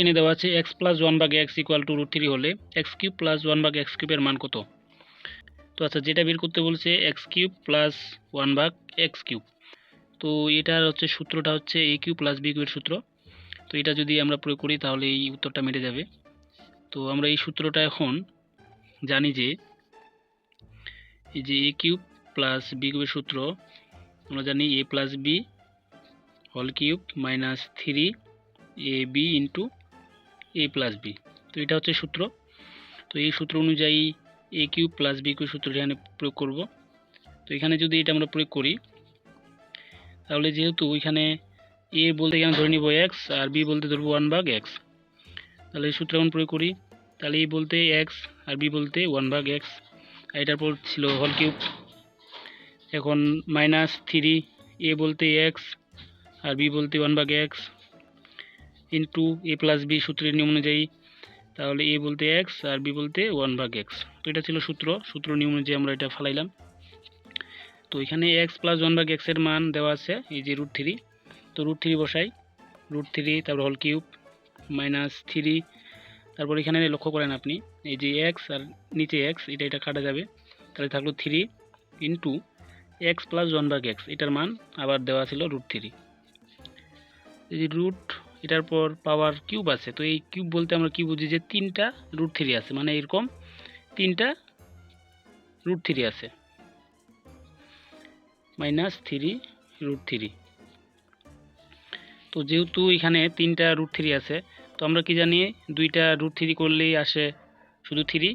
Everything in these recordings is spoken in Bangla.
কোশ্চেনে দেওয়া আছে x plus one bug X equal to root three হলে এক্স কিউব প্লাস ওয়ান বাগ এক্স কিউবের মান কত? তো আচ্ছা যেটা বের করতে বলছে এক্স কিউব প্লাস ওয়ান বাগ এক্স কিউব তো এটার হচ্ছে সূত্রটা হচ্ছে এ কিউব প্লাস বি কিউবের সূত্র। তো এটা যদি আমরা প্রয়োগ করি, তাহলে এই উত্তরটা মেটে যাবে। তো আমরা এই সূত্রটা এখন জানি যে, এই যে এ কিউব প্লাস বি কিউবের সূত্র, আমরা জানি এ প্লাস বি হল cube minus three A B into A plus B তো এটা হচ্ছে সূত্র। তো এই সূত্র অনুযায়ী A cube plus B cube সূত্রটা এখানে প্রয়োগ করব। তো এখানে যদি এটা আমরা প্রয়োগ করি, তাহলে যেহেতু এখানে এ বলতে এখানে ধরে নিব এক্স আর বি বলতে ধরবো ওয়ান ভাগ এক্স তাহলে এই সূত্র এখন প্রয়োগ করি। তাহলে এ বলতে এক্স আর বি বলতে ওয়ান ভাগ এক্স আর এটার পর ছিল হল কিউব। এখন মাইনাস থ্রি এ বলতে এক্স আর বি বলতে ওয়ান ভাগ X into A plus B সূত্রের নিয়ম অনুযায়ী, তাহলে এ বলতে এক্স আর বি বলতে ওয়ান ভাগ এক্স তো এটা ছিল সূত্র সূত্র নিয়ম অনুযায়ী আমরা এটা ফালাইলাম। তো এখানে এক্স প্লাস ওয়ান ভাগ এক্সের মান দেওয়া আছে, এই যে রুট থ্রি তো রুট থ্রি বসাই রুট থ্রি তারপর হল কিউব মাইনাস থ্রি তারপর এখানে লক্ষ্য করেন আপনি, এই যে এক্স আর নিচে এক্স এটা এটা কাটা যাবে। তাহলে থাকল three into X plus one ভাগ এক্স এটার মান আবার দেওয়া ছিল রুট থ্রি এই যে রুট এটার পর পাওয়ার কিউব আছে। তো এই কিউব বলতে আমরা কি বুঝি যে তিনটা রুট থ্রি আছে মানে এরকম তিনটা রুট থ্রি আছে। Minus three root three. তো যেহেতু এখানে তিনটা রুট থ্রি আছে, তো আমরা কি জানি দুইটা রুট থ্রি করলেই আসে শুধু থ্রি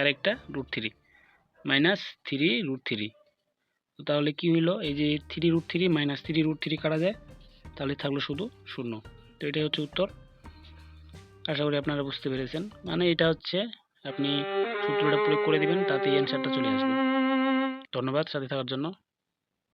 আর একটা root three. Minus three root three. তো তাহলে কি হইল? এই যে three root three minus three root three কাটা যায়, তাহলে থাকল শুধু শূন্য। তো এটাই হচ্ছে উত্তর। আশা করি আপনারা বুঝতে পেরেছেন। মানে এটা হচ্ছে, আপনি সূত্রটা প্রয়োগ করে দিবেন, তাতেই অ্যান্সারটা চলে আসবে। ধন্যবাদ, সাথে থাকার জন্য।